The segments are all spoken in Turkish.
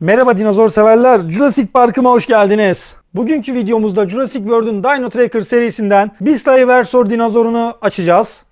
Merhaba dinozor severler. Jurassic Park'ıma hoş geldiniz. Bugünkü videomuzda Jurassic World'un Dino Tracker serisinden Beastahyosaur dinozorunu açacağız.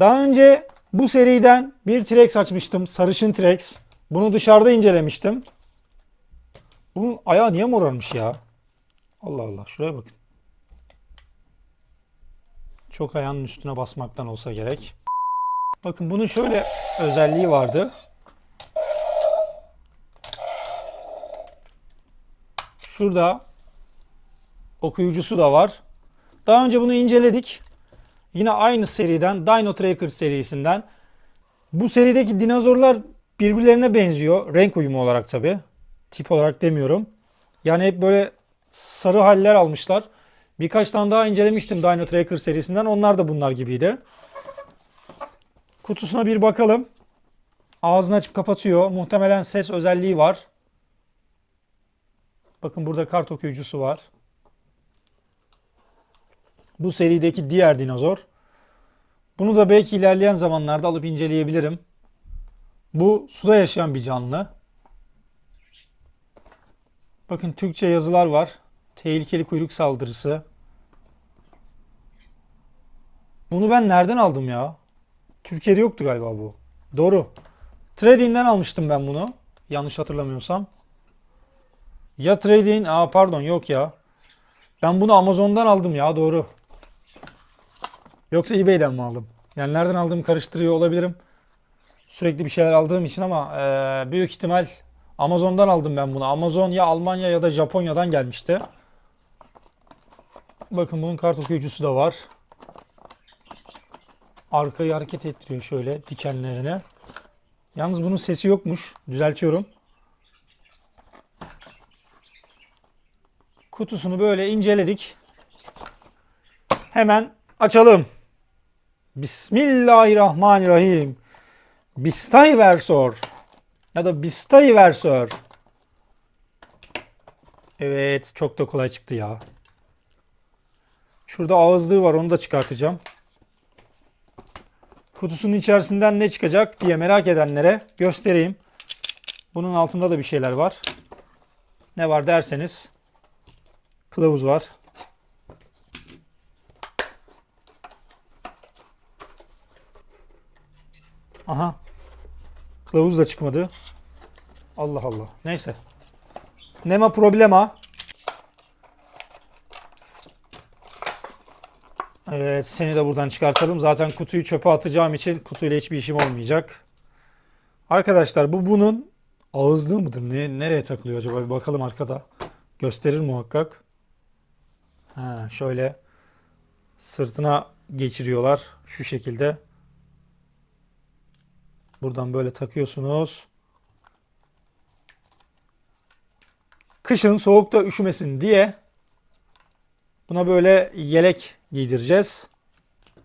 Daha önce bu seriden bir T-Rex açmıştım. Sarışın T-Rex. Bunu dışarıda incelemiştim. Bunun ayağı niye morarmış ya? Allah Allah şuraya bakın. Çok ayağının üstüne basmaktan olsa gerek. Bakın bunun şöyle özelliği vardı. Şurada okuyucusu da var. Daha önce bunu inceledik. Yine aynı seriden Dino Tracker serisinden. Bu serideki dinozorlar birbirlerine benziyor. Renk uyumu olarak tabi. Tip olarak demiyorum. Yani hep böyle sarı haller almışlar. Birkaç tane daha incelemiştim Dino Tracker serisinden. Onlar da bunlar gibiydi. Kutusuna bir bakalım. Ağzını açıp kapatıyor. Muhtemelen ses özelliği var. Bakın burada kart okuyucusu var. Bu serideki diğer dinozor. Bunu da belki ilerleyen zamanlarda alıp inceleyebilirim. Bu suda yaşayan bir canlı. Bakın Türkçe yazılar var. Tehlikeli kuyruk saldırısı. Bunu ben nereden aldım ya? Türkiye'de yoktu galiba bu. Doğru. Trading'den almıştım ben bunu. Yanlış hatırlamıyorsam. Ya Trading, aa pardon yok ya. Ben bunu Amazon'dan aldım ya doğru. Yoksa eBay'den mi aldım? Yani nereden aldığımı karıştırıyor olabilirim. Sürekli bir şeyler aldığım için ama eee, büyük ihtimal Amazon'dan aldım ben bunu. Amazon ya Almanya ya da Japonya'dan gelmişti. Bakın bunun kart okuyucusu da var. Arkayı hareket ettiriyor şöyle dikenlerine. Yalnız bunun sesi yokmuş. Düzeltiyorum. Kutusunu böyle inceledik. Hemen açalım. Bismillahirrahmanirrahim. Bistayversor ya da Bistayversor. Evet, çok da kolay çıktı ya. Şurada ağızlığı var, onu da çıkartacağım. Kutusunun içerisinden ne çıkacak diye merak edenlere göstereyim. Bunun altında da bir şeyler var. Ne var derseniz kılavuz var. Aha. Kılavuz da çıkmadı. Allah Allah. Neyse. Nema problema. Evet seni de buradan çıkartalım. Zaten kutuyu çöpe atacağım için kutuyla hiçbir işim olmayacak. Arkadaşlar bu bunun ağızlığı mıdır? Ne, nereye takılıyor acaba? Bir bakalım arkada. Gösterir muhakkak. Ha, şöyle sırtına geçiriyorlar. Şu şekilde. Buradan böyle takıyorsunuz. Kışın soğukta üşümesin diye buna böyle yelek giydireceğiz.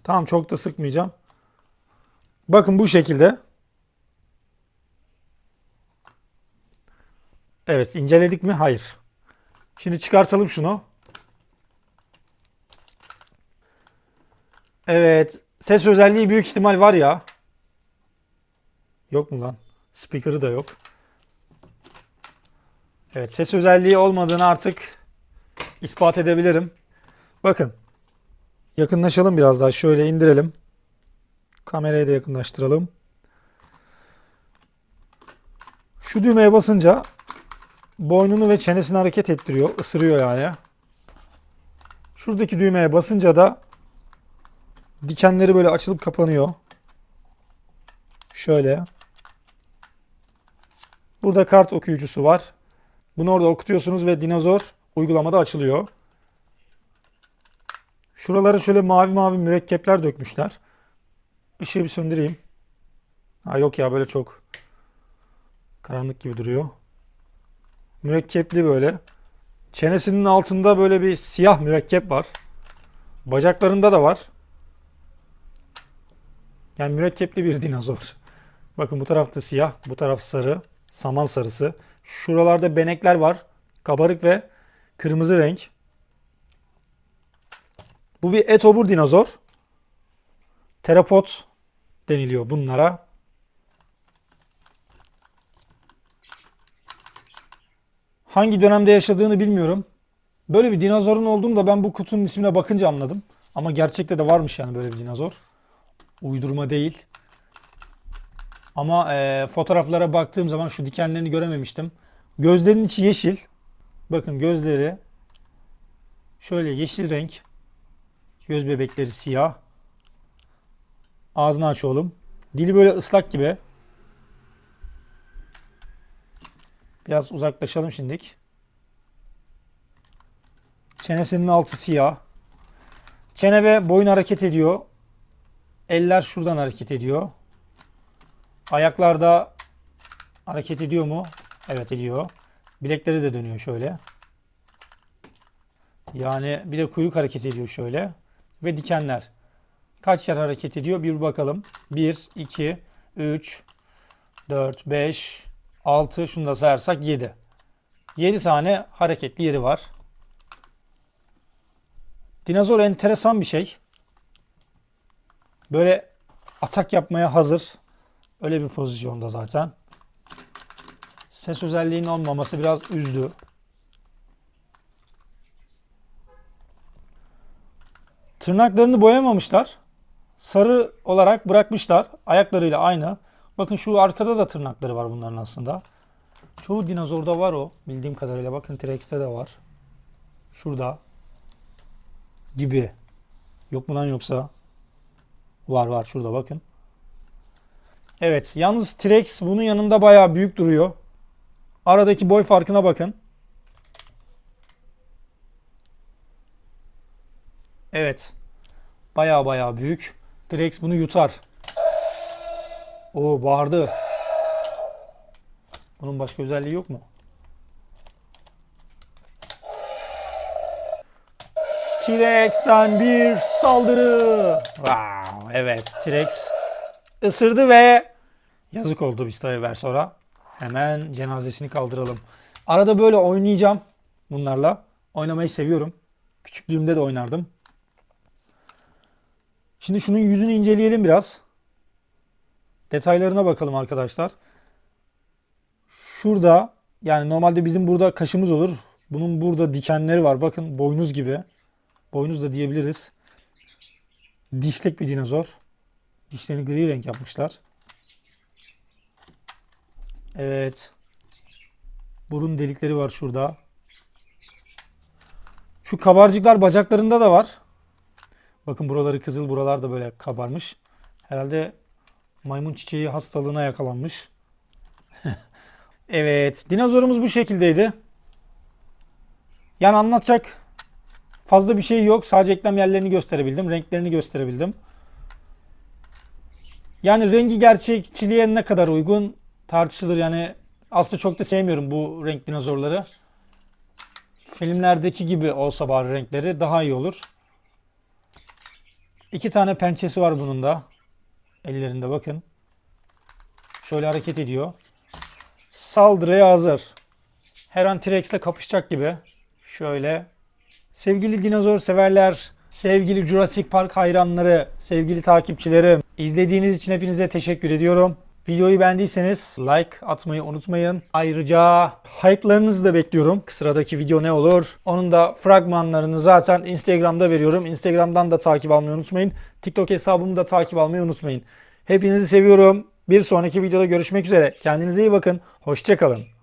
Tamam çok da sıkmayacağım. Bakın bu şekilde. Evet inceledik mi? Hayır. Şimdi çıkartalım şunu. Evet. Ses özelliği büyük ihtimal var ya. Yok mu lan? Speaker'ı da yok. Evet ses özelliği olmadığını artık ispat edebilirim. Bakın. Yakınlaşalım biraz daha. Şöyle indirelim. Kamerayı da yakınlaştıralım. Şu düğmeye basınca boynunu ve çenesini hareket ettiriyor. ısırıyor yani. Şuradaki düğmeye basınca da dikenleri böyle açılıp kapanıyor. Şöyle. Burada kart okuyucusu var. Bunu orada okutuyorsunuz ve dinozor uygulamada açılıyor. Şuralara şöyle mavi mavi mürekkepler dökmüşler. Işığı bir söndüreyim. Ha yok ya böyle çok karanlık gibi duruyor. Mürekkepli böyle. Çenesinin altında böyle bir siyah mürekkep var. Bacaklarında da var. Yani mürekkepli bir dinozor. Bakın bu tarafta siyah, bu taraf sarı. Saman sarısı. Şuralarda benekler var. Kabarık ve kırmızı renk. Bu bir etobur dinozor. Terapod deniliyor bunlara. Hangi dönemde yaşadığını bilmiyorum. Böyle bir dinozorun olduğunu da ben bu kutunun ismine bakınca anladım. Ama gerçekte de varmış yani böyle bir dinozor. Uydurma değil. Ama e, fotoğraflara baktığım zaman şu dikenlerini görememiştim. Gözlerinin içi yeşil. Bakın gözleri şöyle yeşil renk. Göz bebekleri siyah. Ağzını aç oğlum. Dili böyle ıslak gibi. Biraz uzaklaşalım şimdilik. Çenesinin altı siyah. Çene ve boyun hareket ediyor. Eller şuradan hareket ediyor. Ayaklarda hareket ediyor mu? Evet ediyor. Bilekleri de dönüyor şöyle. Yani bir de kuyruk hareket ediyor şöyle. Ve dikenler. Kaç yer hareket ediyor? Bir bakalım. 1, 2, 3, 4, 5, 6. Şunu da sayarsak 7. 7 tane hareketli yeri var. Dinozor enteresan bir şey. Böyle atak yapmaya hazır. Öyle bir pozisyonda zaten. Ses özelliğinin olmaması biraz üzdü. Tırnaklarını boyamamışlar. Sarı olarak bırakmışlar. Ayaklarıyla aynı. Bakın şu arkada da tırnakları var bunların aslında. Çoğu dinozorda var o. Bildiğim kadarıyla. Bakın T-Rex'te de var. Şurada. Gibi. Yok mu lan yoksa? Var var şurada bakın. Evet yalnız T-Rex bunun yanında bayağı büyük duruyor. Aradaki boy farkına bakın. Evet. Bayağı bayağı büyük. T-Rex bunu yutar. O bağırdı. Bunun başka özelliği yok mu? T-Rex'ten bir saldırı. Wow, evet T-Rex ısırdı ve yazık oldu biz tabii ver sonra. Hemen cenazesini kaldıralım. Arada böyle oynayacağım bunlarla. Oynamayı seviyorum. Küçüklüğümde de oynardım. Şimdi şunun yüzünü inceleyelim biraz. Detaylarına bakalım arkadaşlar. Şurada yani normalde bizim burada kaşımız olur. Bunun burada dikenleri var. Bakın boynuz gibi. Boynuz da diyebiliriz. Dişlek bir dinozor. Dişlerini gri renk yapmışlar. Evet. Burun delikleri var şurada. Şu kabarcıklar bacaklarında da var. Bakın buraları kızıl, buralar da böyle kabarmış. Herhalde maymun çiçeği hastalığına yakalanmış. evet, dinozorumuz bu şekildeydi. Yani anlatacak fazla bir şey yok. Sadece eklem yerlerini gösterebildim, renklerini gösterebildim. Yani rengi gerçekçiliğe ne kadar uygun tartışılır. Yani aslında çok da sevmiyorum bu renk dinozorları. Filmlerdeki gibi olsa bari renkleri daha iyi olur. İki tane pençesi var bunun da. Ellerinde bakın. Şöyle hareket ediyor. Saldırıya hazır. Her an T-Rex ile kapışacak gibi. Şöyle. Sevgili dinozor severler, sevgili Jurassic Park hayranları, sevgili takipçilerim. izlediğiniz için hepinize teşekkür ediyorum. Videoyu beğendiyseniz like atmayı unutmayın. Ayrıca hype'larınızı da bekliyorum. Sıradaki video ne olur? Onun da fragmanlarını zaten Instagram'da veriyorum. Instagram'dan da takip almayı unutmayın. TikTok hesabımı da takip almayı unutmayın. Hepinizi seviyorum. Bir sonraki videoda görüşmek üzere. Kendinize iyi bakın. Hoşçakalın.